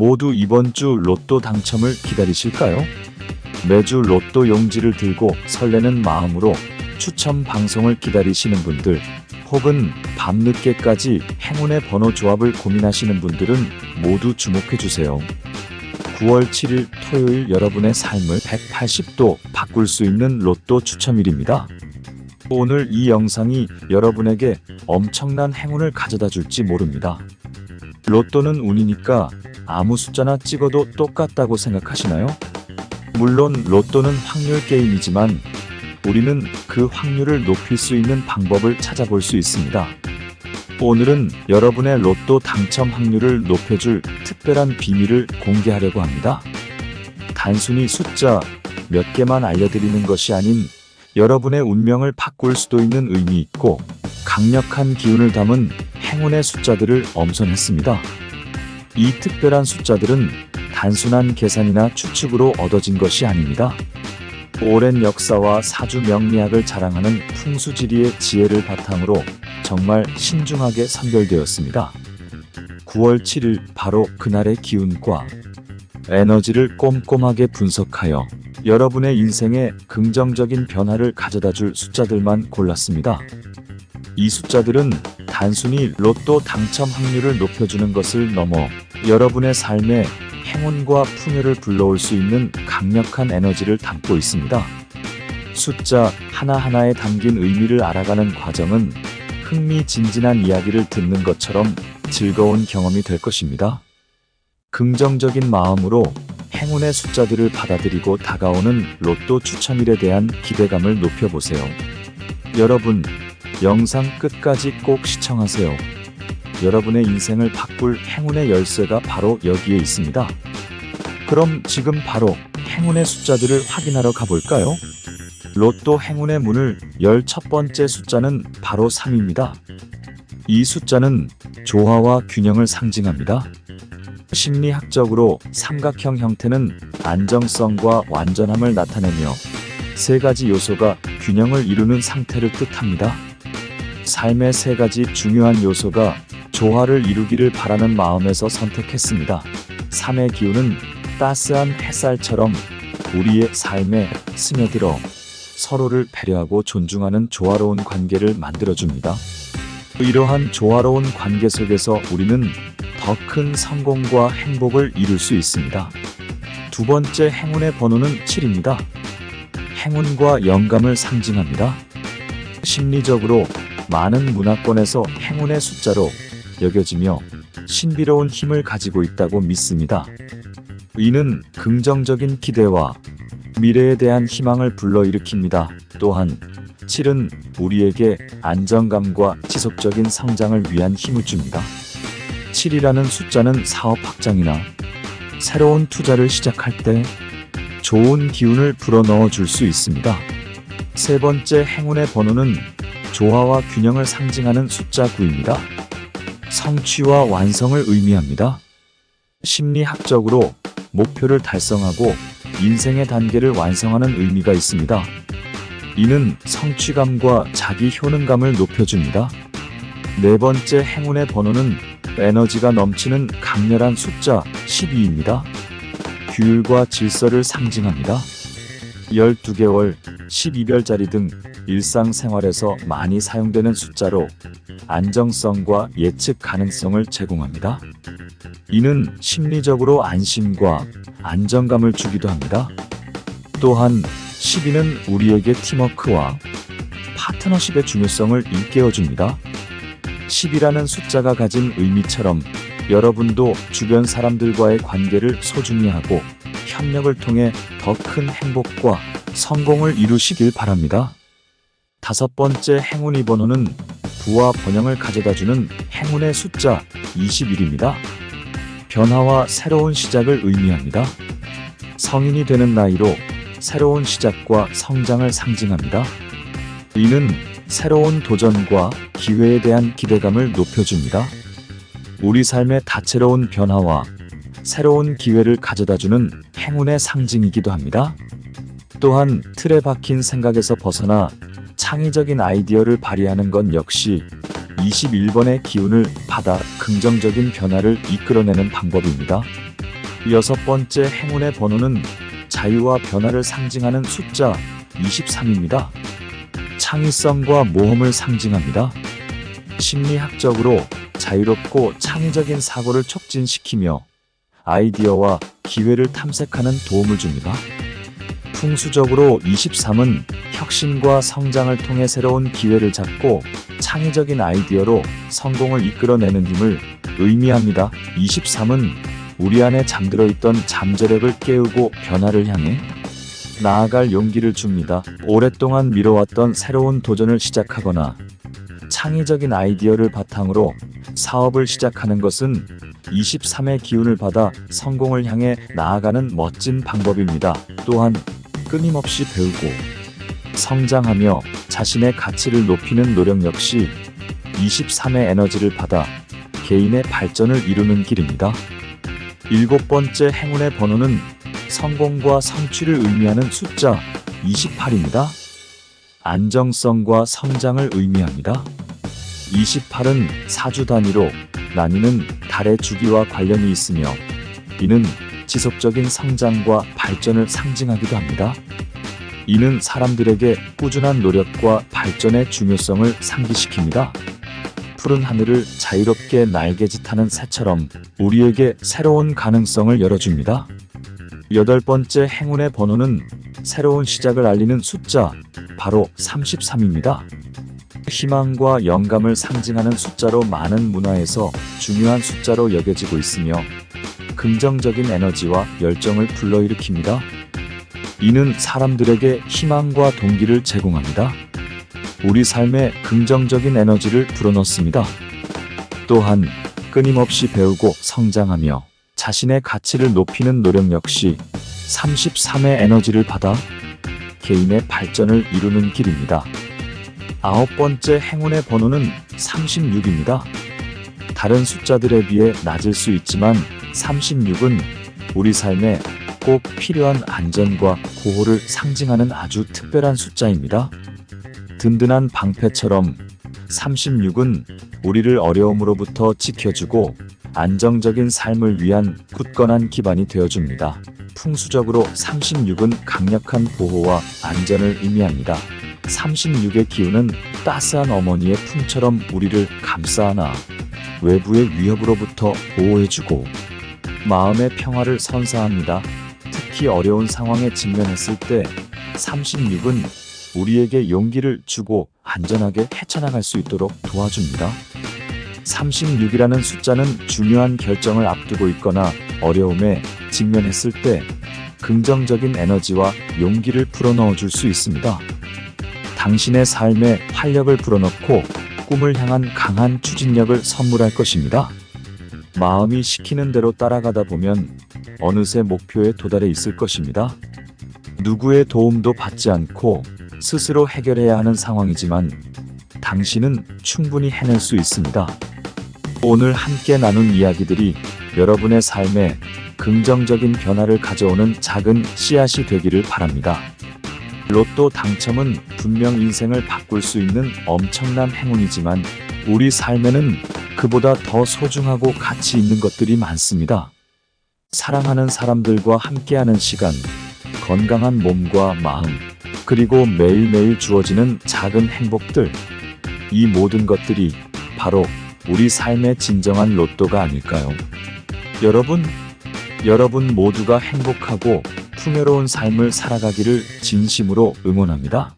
모두 이번 주 로또 당첨을 기다리실까요? 매주 로또 용지를 들고 설레는 마음으로 추첨 방송을 기다리시는 분들, 혹은 밤늦게까지 행운의 번호 조합을 고민하시는 분들은 모두 주목해 주세요. 9월 7일 토요일 여러분의 삶을 180도 바꿀 수 있는 로또 추첨일입니다. 오늘 이 영상이 여러분에게 엄청난 행운을 가져다 줄지 모릅니다. 로또는 운이니까 아무 숫자나 찍어도 똑같다고 생각하시나요? 물론 로또는 확률 게임이지만 우리는 그 확률을 높일 수 있는 방법을 찾아볼 수 있습니다. 오늘은 여러분의 로또 당첨 확률을 높여줄 특별한 비밀을 공개하려고 합니다. 단순히 숫자 몇 개만 알려드리는 것이 아닌 여러분의 운명을 바꿀 수도 있는 의미 있고 강력한 기운을 담은 행운의 숫자들을 엄선했습니다. 이 특별한 숫자들은 단순한 계산이나 추측으로 얻어진 것이 아닙니다. 오랜 역사와 사주 명리학을 자랑하는 풍수지리의 지혜를 바탕으로 정말 신중하게 선별되었습니다. 9월 7일 바로 그날의 기운과 에너지를 꼼꼼하게 분석하여 여러분의 인생에 긍정적인 변화를 가져다 줄 숫자들만 골랐습니다. 이 숫자들은 단순히 로또 당첨 확률을 높여주는 것을 넘어 여러분의 삶에 행운과 풍요를 불러올 수 있는 강력한 에너지를 담고 있습니다. 숫자 하나하나에 담긴 의미를 알아가는 과정은 흥미진진한 이야기를 듣는 것처럼 즐거운 경험이 될 것입니다. 긍정적인 마음으로 행운의 숫자들을 받아들이고 다가오는 로또 추첨일에 대한 기대감을 높여보세요. 여러분, 영상 끝까지 꼭 시청하세요. 여러분의 인생을 바꿀 행운의 열쇠가 바로 여기에 있습니다. 그럼 지금 바로 행운의 숫자들을 확인하러 가볼까요? 로또 행운의 문을 열 첫 번째 숫자는 바로 3입니다. 이 숫자는 조화와 균형을 상징합니다. 심리학적으로 삼각형 형태는 안정성과 완전함을 나타내며 세 가지 요소가 균형을 이루는 상태를 뜻합니다. 삶의 세 가지 중요한 요소가 조화를 이루기를 바라는 마음에서 선택했습니다. 3의 기운은 따스한 햇살처럼 우리의 삶에 스며들어 서로를 배려하고 존중하는 조화로운 관계를 만들어줍니다. 이러한 조화로운 관계 속에서 우리는 더 큰 성공과 행복을 이룰 수 있습니다. 두 번째 행운의 번호는 7입니다. 행운과 영감을 상징합니다. 심리적으로 많은 문화권에서 행운의 숫자로 여겨지며 신비로운 힘을 가지고 있다고 믿습니다. 이는 긍정적인 기대와 미래에 대한 희망을 불러일으킵니다. 또한 7은 우리에게 안정감과 지속적인 성장을 위한 힘을 줍니다. 7이라는 숫자는 사업 확장이나 새로운 투자를 시작할 때 좋은 기운을 불어넣어 줄 수 있습니다. 세 번째 행운의 번호는 조화와 균형을 상징하는 숫자 9입니다. 성취와 완성을 의미합니다. 심리학적으로 목표를 달성하고 인생의 단계를 완성하는 의미가 있습니다. 이는 성취감과 자기 효능감을 높여줍니다. 네 번째 행운의 번호는 에너지가 넘치는 강렬한 숫자 12입니다. 규율과 질서를 상징합니다. 12개월, 12별짜리 등 일상생활에서 많이 사용되는 숫자로 안정성과 예측 가능성을 제공합니다. 이는 심리적으로 안심과 안정감을 주기도 합니다. 또한 12는 우리에게 팀워크와 파트너십의 중요성을 일깨워줍니다. 10이라는 숫자가 가진 의미처럼 여러분도 주변 사람들과의 관계를 소중히 하고 협력을 통해 더 큰 행복과 성공을 이루시길 바랍니다. 다섯 번째 행운의 번호는 부와 번영을 가져다주는 행운의 숫자 21입니다. 변화와 새로운 시작을 의미합니다. 성인이 되는 나이로 새로운 시작과 성장을 상징합니다. 이는 새로운 도전과 기회에 대한 기대감을 높여줍니다. 우리 삶의 다채로운 변화와 새로운 기회를 가져다주는 행운의 상징이기도 합니다. 또한 틀에 박힌 생각에서 벗어나 창의적인 아이디어를 발휘하는 건 역시 21번의 기운을 받아 긍정적인 변화를 이끌어내는 방법입니다. 여섯 번째 행운의 번호는 자유와 변화를 상징하는 숫자 23입니다. 창의성과 모험을 상징합니다. 심리학적으로 자유롭고 창의적인 사고를 촉진시키며 아이디어와 기회를 탐색하는 도움을 줍니다. 풍수적으로 23은 혁신과 성장을 통해 새로운 기회를 잡고 창의적인 아이디어로 성공을 이끌어내는 힘을 의미합니다. 23은 우리 안에 잠들어 있던 잠재력을 깨우고 변화를 향해 나아갈 용기를 줍니다. 오랫동안 미뤄왔던 새로운 도전을 시작하거나 창의적인 아이디어를 바탕으로 사업을 시작하는 것은 23의 기운을 받아 성공을 향해 나아가는 멋진 방법입니다. 또한 끊임없이 배우고 성장하며 자신의 가치를 높이는 노력 역시 23의 에너지를 받아 개인의 발전을 이루는 길입니다. 일곱 번째 행운의 번호는 성공과 성취를 의미하는 숫자 28입니다. 안정성과 성장을 의미합니다. 28은 사주 단위로 나뉘는 달의 주기와 관련이 있으며 이는 지속적인 성장과 발전을 상징하기도 합니다. 이는 사람들에게 꾸준한 노력과 발전의 중요성을 상기시킵니다. 푸른 하늘을 자유롭게 날개짓하는 새처럼 우리에게 새로운 가능성을 열어줍니다. 여덟 번째 행운의 번호는 새로운 시작을 알리는 숫자, 바로 33입니다. 희망과 영감을 상징하는 숫자로 많은 문화에서 중요한 숫자로 여겨지고 있으며 긍정적인 에너지와 열정을 불러일으킵니다. 이는 사람들에게 희망과 동기를 제공합니다. 우리 삶에 긍정적인 에너지를 불어넣습니다. 또한 끊임없이 배우고 성장하며 자신의 가치를 높이는 노력 역시 33의 에너지를 받아 개인의 발전을 이루는 길입니다. 아홉 번째 행운의 번호는 36입니다. 다른 숫자들에 비해 낮을 수 있지만 36은 우리 삶에 꼭 필요한 안전과 보호를 상징하는 아주 특별한 숫자입니다. 든든한 방패처럼 36은 우리를 어려움으로부터 지켜주고 안정적인 삶을 위한 굳건한 기반이 되어줍니다. 풍수적으로 36은 강력한 보호와 안전을 의미합니다. 36의 기운은 따스한 어머니의 품처럼 우리를 감싸 안아 외부의 위협으로부터 보호해주고 마음의 평화를 선사합니다. 특히 어려운 상황에 직면했을 때 36은 우리에게 용기를 주고 안전하게 헤쳐나갈 수 있도록 도와줍니다. 36이라는 숫자는 중요한 결정을 앞두고 있거나 어려움에 직면했을 때 긍정적인 에너지와 용기를 불어넣어 줄 수 있습니다. 당신의 삶에 활력을 불어넣고 꿈을 향한 강한 추진력을 선물할 것입니다. 마음이 시키는 대로 따라가다 보면 어느새 목표에 도달해 있을 것입니다. 누구의 도움도 받지 않고 스스로 해결해야 하는 상황이지만 당신은 충분히 해낼 수 있습니다. 오늘 함께 나눈 이야기들이 여러분의 삶에 긍정적인 변화를 가져오는 작은 씨앗이 되기를 바랍니다. 로또 당첨은 분명 인생을 바꿀 수 있는 엄청난 행운이지만 우리 삶에는 그보다 더 소중하고 가치 있는 것들이 많습니다. 사랑하는 사람들과 함께하는 시간, 건강한 몸과 마음, 그리고 매일매일 주어지는 작은 행복들. 이 모든 것들이 바로 우리 삶의 진정한 로또가 아닐까요? 여러분, 여러분 모두가 행복하고 풍요로운 삶을 살아가기를 진심으로 응원합니다.